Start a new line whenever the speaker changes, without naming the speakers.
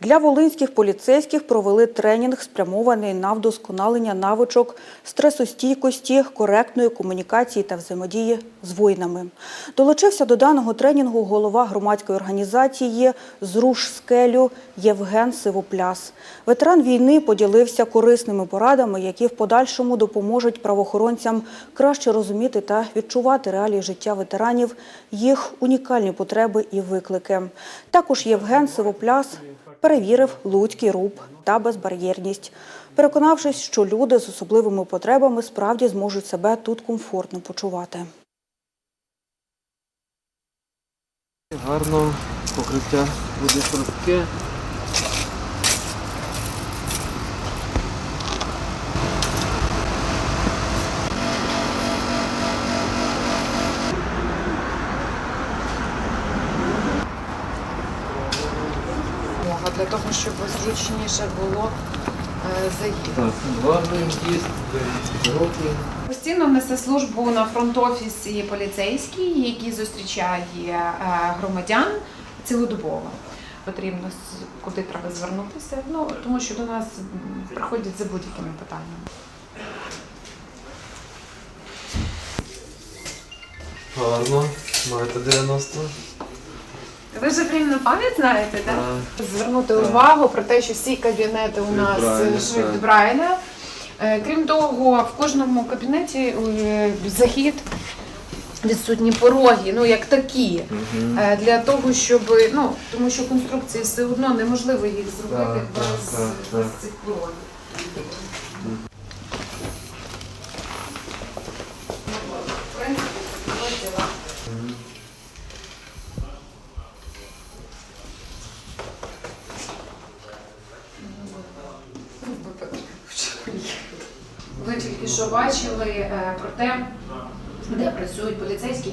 Для волинських поліцейських провели тренінг, спрямований на вдосконалення навичок стресостійкості, коректної комунікації та взаємодії з воїнами. Долучився до даного тренінгу голова громадської організації «Зруш скелю» Євген Сивопляс. Ветеран війни поділився корисними порадами, які в подальшому допоможуть правоохоронцям краще розуміти та відчувати реалії життя ветеранів, їх унікальні потреби і виклики. Також Євген Сивопляс перевірив луцький руб та безбар'єрність, переконавшись, що люди з особливими потребами справді зможуть себе тут комфортно почувати.
Гарно, покриття буде шорстке.
Для того, щоб зручніше було е, заїхати.
Широкий.
Постійно несе службу на фронт-офісі поліцейський, який зустрічає е, громадян цілодобово. Потрібно куди треба звернутися, ну тому що до нас приходять за будь-якими питаннями.
Гарно. Маєте 90.
Ви вже прям на пам'ять знаєте, так?
Так.
Звернути
Так.
увагу про те, що всі кабінети у нас
Брайля,
е, шрифт
так.
Брайля. Е, Крім того, в кожному кабінеті е, захід відсутні пороги, ну як такі. Е, Для того, щоб ну тому що конструкції все одно неможливо їх зробити
Так,
без,
так, так,
без цих порогів. Ви тільки що бачили е, про те, де працюють поліцейські.